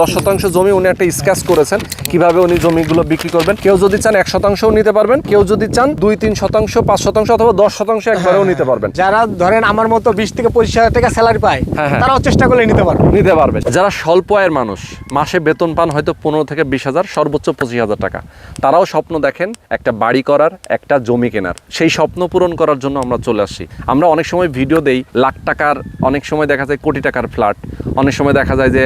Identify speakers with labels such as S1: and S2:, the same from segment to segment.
S1: দশ শতাংশ জমি উনি একটা স্কেচ করেছেন। কীভাবে উনি জমিগুলো বিক্রি করবেন? কেউ যদি চান এক শতাংশও নিতে পারবেন কেউ যদি চান দুই তিন শতাংশ পাঁচ শতাংশ অথবা দশ শতাংশ একবারেও নিতে পারবেন।
S2: যারা ধরেন আমার মতো বিশ থেকে পঁচিশ হাজার টাকা স্যালারি পায়
S1: হ্যাঁ, হ্যাঁ।
S2: তারাও চেষ্টা করলে নিতে পারবে।
S1: নিতে পারবে। যারা স্বল্প আয়ের মানুষ মাসে বেতন পান হয়তো পনেরো থেকে বিশ হাজার সর্বোচ্চ পঁচিশ হাজার টাকা। তারাও স্বপ্ন দেখেন একটা বাড়ি করার একটা জমি কেনার। সেই স্বপ্ন পূরণ করার জন্য আমরা চলে আসছি। আমরা অনেক সময় ভিডিও দেই লাখ টাকার অনেক সময় দেখা যায় কোটি টাকার ফ্ল্যাট অনেক সময় দেখা যায় যে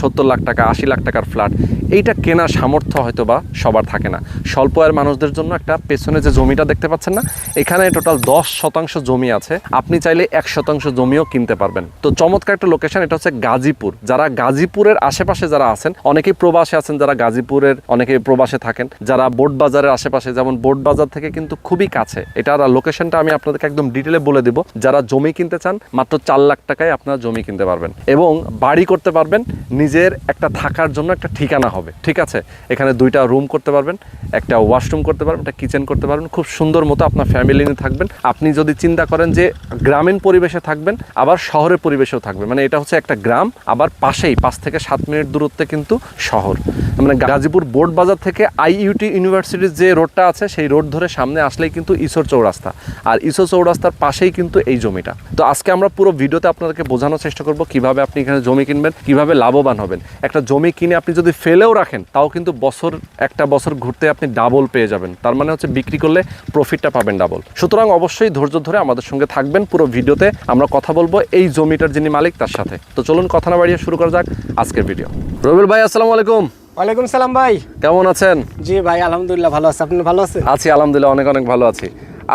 S1: সত্তর লাখ টাকা, আশি লাখ টাকার ফ্ল্যাট এইটা কেনার সামর্থ্য হয়তো বা সবার থাকে না। স্বল্প আয়ের মানুষদের জন্য একটা পেছনে যে জমিটা দেখতে পাচ্ছেন না, এখানে টোটাল দশ শতাংশ জমি আছে। আপনি চাইলে এক শতাংশ জমিও কিনতে পারবেন। তো চমৎকার একটা লোকেশন এটা হচ্ছে গাজীপুর। যারা গাজীপুরের আশেপাশে যারা আছেন, অনেকেই প্রবাসে আছেন যারা গাজীপুরের অনেকে প্রবাসে থাকেন। যারা বোট বাজারের আশেপাশে, যেমন বোট বাজার থেকে কিন্তু খুবই কাছে। এটার লোকেশনটা আমি আপনাদেরকে একদম ডিটেলে বলে দিব। যারা জমি কিনতে চান, মাত্র চার লাখ টাকায় আপনারা জমি কিনতে পারবেন। এবং বাড়ি করতে পারবেন, নিজের একটা থাকার জন্য একটা ঠিকানা হবে, ঠিক আছে? এখানে দুইটা রুম করতে পারবেন, একটা ওয়াশরুম করতে পারবেন, একটা কিচেন করতে পারবেন, খুব সুন্দর মতো আপনার ফ্যামিলি নিয়ে থাকবেন। আপনি যদি চিন্তা করেন যে গ্রামীণ পরিবেশে থাকবেন, আবার শহরের পরিবেশেও থাকবেন। মানে এটা হচ্ছে একটা গ্রাম, আবার পাশেই পাঁচ থেকে সাত মিনিট দূরত্বে কিন্তু শহর। মানে গাজীপুর বোর্ড বাজার থেকে আইইউটি ইউনিভার্সিটির যে রোডটা আছে, সেই রোড ধরে সামনে আসলেই কিন্তু ইসোর চৌরাস্তা। আর ইসোর চৌরাস্তার পাশেই কিন্তু এই জমিটা। তো আজকে আমরা পুরো ভিডিওতে আপনাদেরকে বোঝানোর চেষ্টা করব কীভাবে আপনি এখানে জমি কিনবেন, কীভাবে লাভবান হবেন। একটা জমি কিনে আপনি যদি ফেলেও রাখেন তাও কিন্তু বছর একটা বছর ঘুরতে আপনি ডাবল পেয়ে যাবেন। তার মানে হচ্ছে বিক্রি করলে প্রফিটটা পাবেন ডাবল সুতরাং অবশ্যই ধৈর্য ধরে আমাদের সঙ্গে থাকবেন পুরো ভিডিওতে। আমরা কথা বলব এই জমিটার যিনি মালিক তার সাথে। তো চলুন কথা না বাড়িয়ে শুরু করা যাক আজকের ভিডিও রবিল ভাই আসসালামু আলাইকুম।
S2: ওয়ালাইকুম সালাম ভাই।
S1: কেমন আছেন?
S2: জি ভাই আলহামদুলিল্লাহ ভালো আছে। আপনি ভালো আছেন?
S1: আছি আলহামদুলিল্লাহ অনেক অনেক ভালো আছি।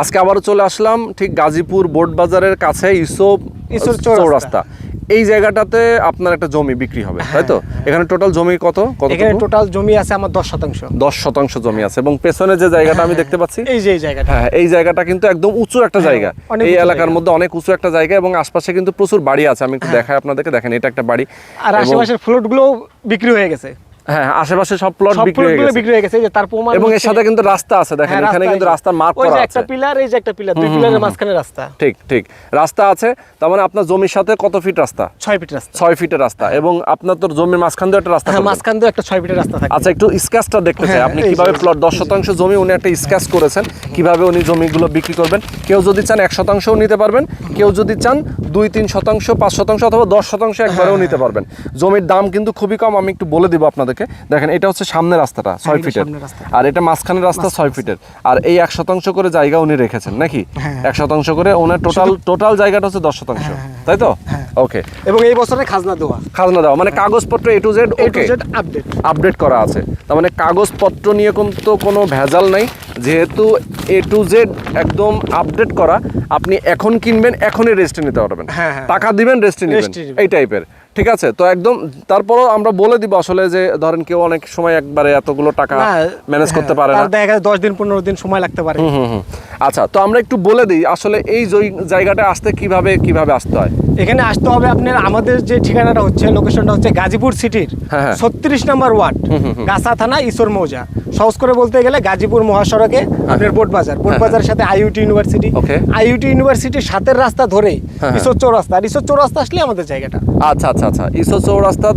S1: আজকে আবারও চলে আসলাম ঠিক গাজীপুর বোর্ড বাজারের কাছে ইসোপ
S2: ইসোপ চৌরাস্তা।
S1: এই জায়গাটাতে আপনার একটা জমি বিক্রি হবে তাই তো? এখানে টোটাল জমি কত? কত
S2: এখানে টোটাল জমি আছে আমার দশ শতাংশ।
S1: দশ শতাংশ জমি আছে এবং পেছনে যে জায়গাটা আমি দেখতে পাচ্ছি
S2: এই যে এই জায়গাটা।
S1: হ্যাঁ এই জায়গাটা কিন্তু একদম উঁচু একটা জায়গা। এই এলাকার মধ্যে অনেক উঁচু একটা জায়গা এবং আশপাশে কিন্তু প্রচুর বাড়ি আছে আমি একটু দেখাই আপনাদেরকে দেখেন এটা একটা বাড়ি
S2: আর আশেপাশের ফ্লোটগুলো বিক্রি হয়ে গেছে।
S1: হ্যাঁ আশেপাশে সব প্লট বিক্রি হয়ে গেছে।
S2: বিক্রি হয়ে গেছে। যে তার প্রমাণ
S1: এবং এর সাথে কিন্তু রাস্তা আছে দেখেন
S2: হ্যাঁ,
S1: এখানে কিন্তু রাস্তার মার্ক
S2: ওই যে একটা পিলার এই যে একটা পিলার দুই পিলারের মাঝখানে রাস্তা।
S1: ঠিক ঠিক। রাস্তা আছে তার মানে আপনার জমির সাথে কত ফিট রাস্তা?
S2: ছয় ফিট রাস্তা।
S1: ছয় ফিটের রাস্তা। এবং আপনার তো জমির মাঝখান দিয়ে একটা রাস্তা
S2: হ্যাঁ মাঝখান দিয়ে একটা ছয় ফিটের রাস্তা থাকে
S1: আচ্ছা একটু স্কেচটা দেখতে চাই।
S2: হ্যাঁ,
S1: আপনি কীভাবে প্লট দশ শতাংশ জমি উনি একটা স্কেচ করেছেন কীভাবে উনি জমিগুলো বিক্রি করবেন? কেউ যদি চান এক শতাংশও নিতে পারবেন কেউ যদি চান দুই তিন শতাংশ পাঁচ শতাংশ অথবা দশ শতাংশ একবারেও নিতে পারবেন। জমির দাম কিন্তু খুবই কম আমি একটু বলে দিব আপনাদেরকে দেখেন এটা হচ্ছে সামনের রাস্তাটা ছয় ফিটের। আর এটা মাঝখানের রাস্তা ছয় ফিটের। আর এই এক শতাংশ করে জায়গা উনি রেখেছেন নাকি?
S2: হ্যাঁ।
S1: এক শতাংশ করে ওনার টোটাল টোটাল জায়গাটা হচ্ছে দশ শতাংশ তাই তো? ওকে
S2: এবং এই বছরে খাজনা দেওয়া।
S1: খাজনা দেওয়া মানে কাগজপত্র A to Z
S2: A to Z update
S1: update করা আছে। তার মানে কাগজপত্র নিয়ে কিন্তু কোনো ভেজাল নাই। যেহেতু এ টু জেড একদম আপডেট করা আপনি এখন কিনবেন এখনই রেস্টে নিতে পারবেন।
S2: হ্যাঁ, হ্যাঁ।
S1: টাকা দিবেন নেবেন।
S2: নিবেন।
S1: এই টাইপের ঠিক আছে তো একদম তারপরও আমরা বলে দিব আসলে যে ধরেন কেউ অনেক সময় একবারে এতগুলো টাকা ম্যানেজ করতে পারে না।
S2: দেখা যায় দশ দিন পনেরো দিন সময় লাগতে পারে।
S1: আচ্ছা তো আমরা একটু বলে দিই আসলে এই জায়গাটা আসতে কীভাবে কীভাবে আসতে হয়?
S2: এখানে আসতে হবে আপনার আমাদের যে ঠিকানাটা হচ্ছে লোকেশনটা হচ্ছে গাজীপুর সিটির
S1: হ্যাঁ, হ্যাঁ।
S2: ছত্রিশ নম্বর ওয়ার্ড গাছা থানা ঈশ্বর মৌজা। সহজ করে বলতে গেলে গাজীপুর মহাসড়কে আপনার বোট বাজার। বোট বাজারের সাথে আইইউটি ইউনিভার্সিটি।
S1: হ্যাঁ.
S2: আইইউটি ইউনিভার্সিটির সাথের রাস্তা ধরেই
S1: হ্যাঁ।
S2: ঈশ্বর চৌরাস্তা। আর ঈশ্বর চৌরাস্তা আসলে আমাদের জায়গাটা।
S1: আচ্ছা আচ্ছা আচ্ছা। ইসো চৌরাস্তা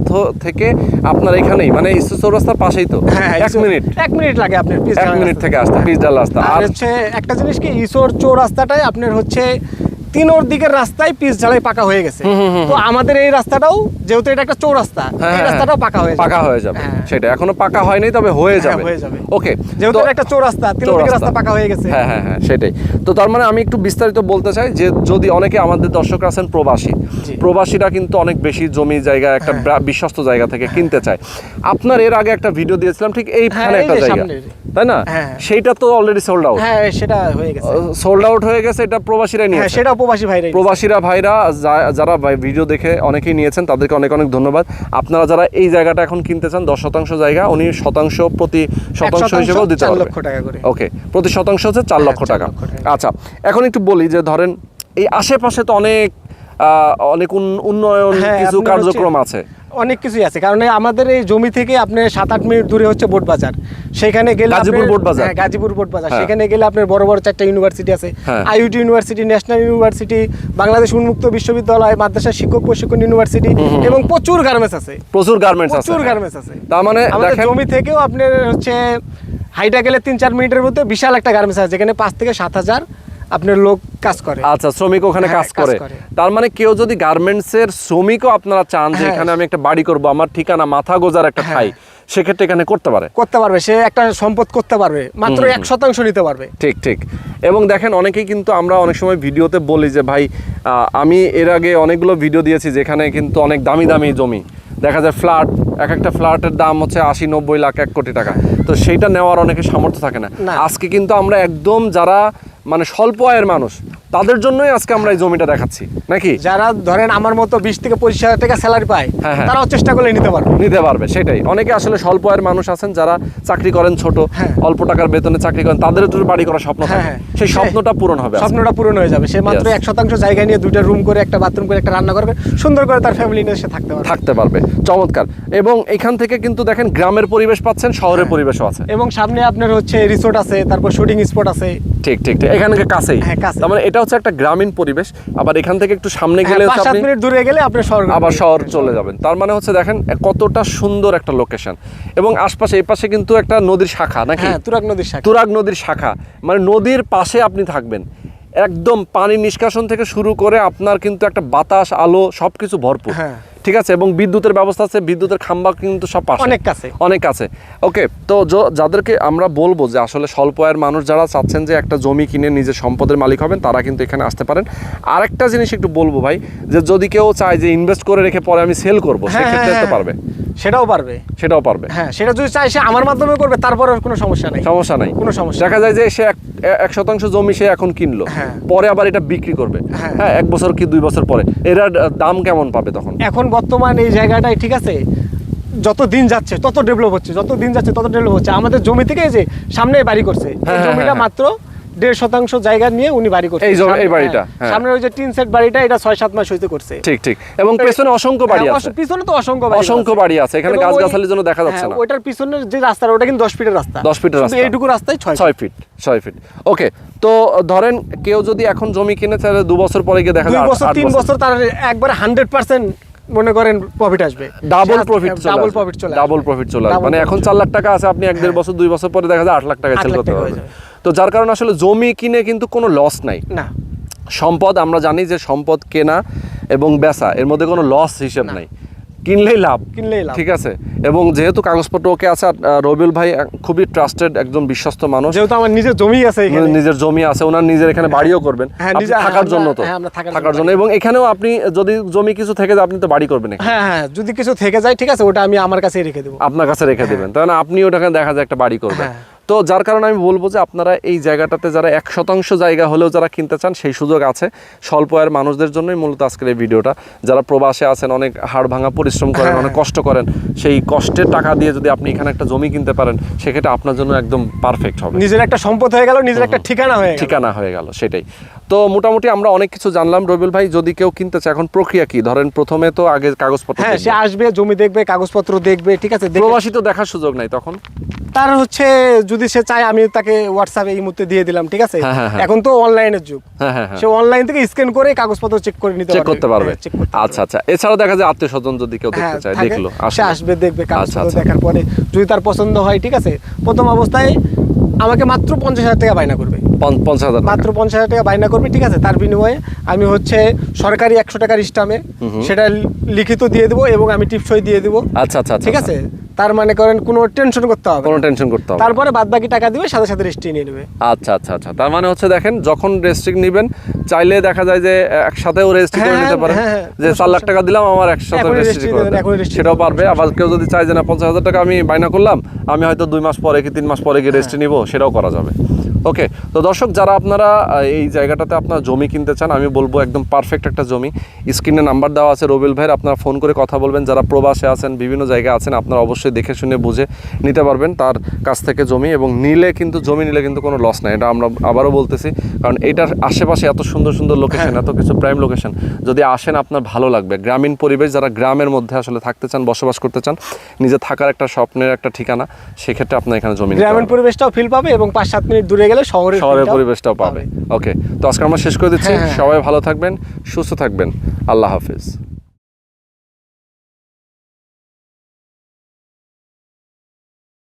S1: থেকে আপনার এখানেই। মানে ইসো চৌরাস্তার পাশেই তো।
S2: হ্যাঁ
S1: এক মিনিট।
S2: এক মিনিট লাগে আপনার
S1: এক মিনিট থেকে আসতে পিস ডাল রাস্তা।
S2: আর হচ্ছে একটা জিনিস কি ঈশ্বর চৌরাস্তাটাই আপনার হচ্ছে তিনোর দিকের রাস্তায় পিস ঝালাই পাকা হয়ে গেছে। তো আমাদের এই রাস্তাটাও যেহেতু এটা একটা চৌরাস্তা
S1: হ্যাঁ,
S2: এই
S1: হ্যাঁ,
S2: রাস্তাটাও পাকা হয়ে
S1: পাকা হয়ে যাবে।
S2: হ্যাঁ।
S1: সেটা এখনও পাকা হয়নি তবে হয়ে
S2: হ্যাঁ,
S1: যাবে।
S2: হয়ে যাবে।
S1: ওকে
S2: যেহেতু একটা চৌরাস্তা তিন দিকে রাস্তা পাকা হয়ে গেছে।
S1: হ্যাঁ হ্যাঁ হ্যাঁ সেটাই। তো তার মানে আমি একটু বিস্তারিত বলতে চাই যে যদি অনেকে আমাদের দর্শক আছেন প্রবাসী
S2: হ্যাঁ।
S1: প্রবাসীরা কিন্তু অনেক বেশি জমি জায়গা একটা বিশ্বস্ত জায়গা থেকে কিনতে চায়। আপনার এর আগে একটা ভিডিও দিয়েছিলাম ঠিক এইখানে
S2: হ্যাঁ,
S1: একটা জায়গা। তাই না?
S2: হ্যাঁ।
S1: সেইটা তো অলরেডি সোল্ড আউট
S2: হ্যাঁ সেটা হয়ে গেছে।
S1: সোল্ড আউট হয়ে গেছে এটা প্রবাসীরাই
S2: হ্যাঁ সেটাও প্রবাসী ভাইরাই
S1: প্রবাসীরা ভাইরা যারা ভিডিও দেখে অনেকেই নিয়েছেন তাদেরকে অনেক অনেক ধন্যবাদ। আপনারা যারা এই জায়গাটা এখন কিনতে চান দশ শতাংশ জায়গা উনি শতাংশ প্রতি শতাংশ হিসেবেও দিতে
S2: চার
S1: পারবে।
S2: লক্ষ টাকা করে।
S1: ওকে প্রতি শতাংশ হচ্ছে চার
S2: হ্যাঁ,
S1: লক্ষ টাকা। আচ্ছা এখন একটু বলি যে ধরেন এই আশেপাশে তো অনেক আহ, অনেক উন- উন্নয়ন কিছু কার্যক্রম আছে।
S2: অনেক কিছুই আছে কারণ আমাদের এই জমি থেকে আপনি সাত আট মিনিট দূরে হচ্ছে বোট বাজার সেখানে গেলে
S1: গাজীপুর বোট বাজার?
S2: হ্যাঁ, গাজীপুর বোট বাজার
S1: হ্যাঁ।
S2: সেখানে গেলে আপনার বড় বড় চারটা ইউনিভার্সিটি আছে
S1: হ্যাঁ।
S2: IUT university national university Bangladesh উন্মুক্ত বিশ্ববিদ্যালয় মাদ্রাসা শিক্ষক প্রশিক্ষণ ইউনিভার্সিটি এবং প্রচুর গার্মেন্টস আছে
S1: প্রচুর গার্মেন্টস আছে
S2: প্রচুর। গার্মেন্টস আছে
S1: তার মানে
S2: আমাদের জমি থেকেও আপনার হচ্ছে হাইটা গেলে তিন চার মিনিটের মধ্যে বিশাল একটা গার্মেন্টস আছে যেখানে পাঁচ থেকে সাত হাজার আপনার লোক কাজ করে।
S1: আচ্ছা শ্রমিক ওখানে
S2: হ্যাঁ,
S1: কাজ করে। তার মানে কেউ যদি গার্মেন্টস এর শ্রমিকও আপনারা চান যে
S2: হ্যাঁ।
S1: এখানে আমি একটা বাড়ি করব আমার ঠিকানা মাথা গোজার একটা ঠাই সেক্ষেত্রে এখানে করতে পারে?
S2: করতে পারবে সে একটা সম্পদ করতে পারবে মাত্র এক শতাংশ নিতে পারবে।
S1: ঠিক ঠিক। এবং দেখেন অনেকেই কিন্তু আমরা অনেক সময় ভিডিওতে বলি যে ভাই আমি এর আগে অনেকগুলো ভিডিও দিয়েছি যেখানে কিন্তু অনেক দামি দামি জমি। দেখা যায় ফ্ল্যাট এক একটা ফ্ল্যাটের দাম হচ্ছে আশি নব্বই লাখ এক কোটি টাকা। তো সেইটা নেওয়ার অনেকের সামর্থ্য থাকে না। আজকে কিন্তু আমরা একদম যারা মানে স্বল্প আয়ের মানুষ তাদের জন্যই আজকে আমরা এই জমিটা দেখাচ্ছি নাকি?
S2: যারা ধরেন আমার মতো বিশ থেকে পঁচিশ হাজার টাকা স্যালারি পায়
S1: হ্যাঁ, হ্যাঁ।
S2: তারাও চেষ্টা করলে নিতে পারবে।
S1: নিতে পারবে সেটাই। অনেকে আসলে স্বল্প আয়ের মানুষ আছেন যারা চাকরি করেন ছোট
S2: হ্যাঁ।
S1: অল্প টাকার বেতনে চাকরি করেন তাদের বাড়ি করার স্বপ্ন
S2: হ্যাঁ,
S1: থাকে। সেই স্বপ্নটা পূরণ হবে
S2: স্বপ্নটা পূরণ হয়ে যাবে। সে মাত্র এক শতাংশ জায়গা নিয়ে দুইটা রুম করে একটা বাথরুম করে একটা রান্না করবে সুন্দর করে তার ফ্যামিলি নিয়ে সে থাকতে পারবে।
S1: থাকতে পারবে। চমৎকার। এবং এখান থেকে কিন্তু দেখেন গ্রামের পরিবেশ পাচ্ছেন শহরের। পরিবেশও আছে।
S2: এবং সামনে আপনার হচ্ছে রিসোর্ট আছে তারপর শুটিং স্পট আছে।
S1: ঠিক ঠিক ঠিক। এখানে কাছেই।
S2: হ্যাঁ,
S1: তার মানে এটা হচ্ছে একটা গ্রামীণ পরিবেশ। আবার এখান থেকে একটু সামনে
S2: হ্যাঁ,
S1: গেলে আপনি
S2: মিনিট দূরে গেলে আপনি শহর
S1: আবার শহর চলে যাবেন। তার মানে হচ্ছে দেখেন কতটা সুন্দর একটা লোকেশন এবং আশপাশে এই পাশে কিন্তু একটা নদীর শাখা নাকি?
S2: হ্যাঁ তুরাগ নদীর শাখা।
S1: তুরাগ নদীর শাখা। মানে নদীর পাশে আপনি থাকবেন। একদম পানি নিষ্কাশন থেকে শুরু করে আপনার কিন্তু একটা বাতাস আলো সবকিছু ভরপুর।
S2: হ্যাঁ।
S1: ঠিক আছে? এবং বিদ্যুতের ব্যবস্থা আছে বিদ্যুতের খাম্বা কিন্তু সব পাশে।
S2: অনেক কাছে।
S1: অনেক কাছে। ওকে তো যাদেরকে আমরা বলব যে আসলে স্বল্প আয়ের মানুষ যারা চাচ্ছেন যে একটা জমি কিনে নিজের সম্পদের মালিক হবেন তারা কিন্তু এখানে আসতে পারেন। আরেকটা জিনিস একটু বলব ভাই যে যদি কেউ চায় যে ইনভেস্ট করে রেখে পরে আমি সেল করব
S2: হ্যাঁ,
S1: সেক্ষেত্রে
S2: হ্যাঁ,
S1: তো পারবে।
S2: সেটাও পারবে।
S1: সেটাও পারবে।
S2: হ্যাঁ সেটা যদি চাই সে আমার মাধ্যমে করবে তারপর কোনো সমস্যা নেই।
S1: সমস্যা নাই।
S2: কোনো সমস্যা
S1: দেখা যায় যে সে এক- শতাংশ জমি সে এখন কিনলো
S2: হ্যাঁ।
S1: পরে আবার এটা বিক্রি করবে।
S2: হ্যাঁ।
S1: হ্যাঁ এক বছর কি দুই বছর পরে। এর দাম কেমন পাবে তখন?
S2: এখন বর্তমান এই জায়গাটাই ঠিক আছে? যত দিন যাচ্ছে তত ডেভেলপ হচ্ছে যত দিন যাচ্ছে তত ডেভেলপ হচ্ছে। আমাদের জমি থেকে যে সামনে বাড়ি করছে
S1: হ্যাঁ,
S2: জমিটা
S1: হ্যাঁ,
S2: মাত্র দেড় শতাংশ জায়গা নিয়ে উনি বাড়ি করছে।
S1: এই বাড়িটা,
S2: হ্যাঁ,
S1: হ্যাঁ।
S2: সামনে ওই যে টিন সেট বাড়িটা এটা ছয় সাত মাস হইতে করছে।
S1: ঠিক ঠিক। এবং পেছনে অসংখ্য বাড়ি
S2: হ্যাঁ,
S1: আছে।
S2: পিছনে তো অসংখ্য বাড়ি
S1: অসংখ্য বাড়ি আছে। এখানে
S2: এবং ওই-
S1: গাছগাছালির জন্য দেখা যাচ্ছে
S2: হ্যাঁ,
S1: না।
S2: ওইটার পিছনের যে রাস্তা ওটা কিন্তু দশ ফিটের রাস্তা।
S1: 10 ফিটের রাস্তা।
S2: এইটুকু রাস্তায় ছয়
S1: ছয় ফিট। ছয় ফিট। ওকে তো ধরেন কেউ যদি এখন জমি কিনে তাহলে দু বছর পরে গিয়ে দেখা
S2: দুই
S1: যায় আট-
S2: বছর তিন বছর। তার একবারে হান্ড্রেড পার্সেন্ট মনে করেন প্রফিট আসবে।
S1: ডাবল প্রফিট চলে
S2: ডাবল প্রফিট চলে
S1: ডাবল প্রফিট চলে মানে এখন চার লাখ টাকা আছে আপনি এক দেড় বছর দুই বছর পরে দেখা যায় আট লাখ টাকা সেল করতে পারবেন তো যার কারণে আসলে জমি কিনে কিন্তু কোনো লস নাই।
S2: না।
S1: সম্পদ আমরা জানি যে সম্পদ কেনা এবং বেচা এর মধ্যে কোনো লস হিসেব নাই। কিনলেই লাভ।
S2: কিনলেই লাভ।
S1: ঠিক আছে? এবং যেহেতু কাগজপত্র ওকে আছে রবিউল ভাই খুবই ট্রাস্টেড একজন বিশ্বস্ত মানুষ।
S2: যেহেতু আমার নিজের জমি আছে এখানে।
S1: নিজের জমি আছে ওনার নিজের এখানে বাড়িও করবেন।
S2: হ্যাঁ, নিজে-
S1: থাকার জন্য তো।
S2: হ্যাঁ, আমরা থাকার জন্য
S1: এবং এখানেও আপনি যদি জমি কিছু থেকে যায় আপনি তো বাড়ি করবেন।
S2: হ্যাঁ হ্যাঁ যদি কিছু থেকে যায় ঠিক আছে ওটা আমি আমার কাছেই রেখে দেবো।
S1: আপনার কাছে রেখে দেবেন। তাই না আপনি ওটাকে দেখা যায় একটা বাড়ি করবেন।
S2: হ্যাঁ।
S1: তো যার কারণে আমি বলব যে আপনারা এই জায়গাটাতে যারা এক শতাংশ জায়গা হলেও যারা কিনতে চান সেই সুযোগ আছে। স্বল্প আয়ের মানুষদের জন্যই মূলত আজকের এই ভিডিওটা। যারা প্রবাসে আছেন অনেক হাড় ভাঙা পরিশ্রম করেন
S2: হ্যাঁ।
S1: অনেক কষ্ট করেন সেই কষ্টের টাকা দিয়ে যদি আপনি এখানে একটা জমি কিনতে পারেন সেক্ষেত্রে আপনার জন্য একদম পারফেক্ট হবে।
S2: নিজের একটা সম্পদ হয়ে গেল নিজের একটা ঠিকানা হয়ে
S1: ঠিকানা হয়ে গেল সেটাই। তো মোটামুটি আমরা অনেক কিছু জানলাম। রবিউল ভাই যদি কেউ কিনতে চায় এখন প্রক্রিয়া কি? ধরেন প্রথমে তো আগে কাগজপত্র
S2: হ্যাঁ সে আসবে জমি দেখবে কাগজপত্র দেখবে ঠিক আছে?
S1: প্রবাসী তো দেখার সুযোগ নাই তখন?
S2: তার হচ্ছে যদি সে চায় আমি তাকে হোয়াটসঅ্যাপে এই মুহূর্তে দিয়ে দিলাম ঠিক আছে?
S1: হ্যাঁ, হ্যাঁ, হ্যাঁ।
S2: এখন তো অনলাইনের যুগ।
S1: হ্যাঁ হ্যাঁ হ্যাঁ।
S2: সে অনলাইন থেকে স্ক্যান করে কাগজপত্র চেক করে নিতে
S1: চেক করতে পারবে। আচ্ছা আচ্ছা। এছাড়াও দেখা যায় আত্মীয় স্বজন যদি কেউ দেখতে চায় দেখল
S2: সে আসবে দেখবে
S1: আচ্ছা
S2: কাগজপত্র
S1: আচ্ছা।
S2: দেখার পরে। যদি তার পছন্দ হয় ঠিক আছে? প্রথম অবস্থায় আমাকে মাত্র পঞ্চাশ হাজার টাকা বায়না করবে।
S1: পঞ্চাশ হাজার
S2: মাত্র পঞ্চাশ হাজার টাকা বায়না করবে ঠিক আছে? তার বিনিময়ে আমি হচ্ছে সরকারি একশো টাকার স্টামে সেটা লিখিত দিয়ে দেবো এবং আমি টিপসই দিয়ে দেবো।
S1: আচ্ছা আচ্ছা আচ্ছা
S2: ঠিক আছে? তার মানে করেন কোনো টেনশন করতে হবে
S1: কোনো টেনশন করতে হবে।
S2: তারপরে বাদ বাকি টাকা দিবে সাথে সাথে রেস্টি নিয়ে নেবে।
S1: আচ্ছা আচ্ছা আচ্ছা। তার মানে হচ্ছে দেখেন যখন রেজিস্ট্রিক নেবেন চাইলে দেখা যায় যে একসাথেও রেজিস্ট্রি করে
S2: হ্যাঁ,
S1: নিতে পারেন।
S2: হ্যাঁ, হ্যাঁ,
S1: যে চার লাখ টাকা দিলাম আমার একসাথে রেজিস্ট্রি করে। সেটাও পারবে। আবার কেউ যদি চায় যে না পঞ্চাশ হাজার টাকা আমি বায়না করলাম আমি হয়তো দুই মাস পরে কি তিন মাস পরে গিয়ে রেজিস্ট্রি নিব সেটাও করা যাবে। ওকে তো দর্শক যারা আপনারা এই জায়গাটাতে আপনার জমি কিনতে চান আমি বলব একদম পারফেক্ট একটা জমি। স্ক্রিনে নাম্বার দেওয়া আছে রবিল ভাইয়ের আপনারা ফোন করে কথা বলবেন। যারা প্রবাসে আছেন বিভিন্ন জায়গায় আছেন আপনারা অবশ্যই অবশ্যই দেখে শুনে বুঝে নিতে পারবেন তার কাছ থেকে জমি এবং নিলে কিন্তু জমি নিলে কিন্তু কোনো লস নাই। এটা আমরা আবারও বলতেছি কারণ এটার আশেপাশে এত সুন্দর সুন্দর লোকেশন এত কিছু প্রাইম লোকেশন যদি আসেন আপনার ভালো লাগবে। গ্রামীণ পরিবেশ যারা গ্রামের মধ্যে আসলে থাকতে চান বসবাস করতে চান নিজে থাকার একটা স্বপ্নের একটা ঠিকানা সেক্ষেত্রে আপনার এখানে জমি
S2: গ্রামীণ পরিবেশটাও ফিল পাবে এবং পাঁচ সাত মিনিট দূরে গেলে শহরের
S1: শহরের পরিবেশটাও পাবে। ওকে তো আজকে আমরা শেষ করে দিচ্ছি।
S2: হ্যাঁ, হ্যাঁ।
S1: সবাই ভালো থাকবেন সুস্থ থাকবেন। আল্লাহ হাফিজ।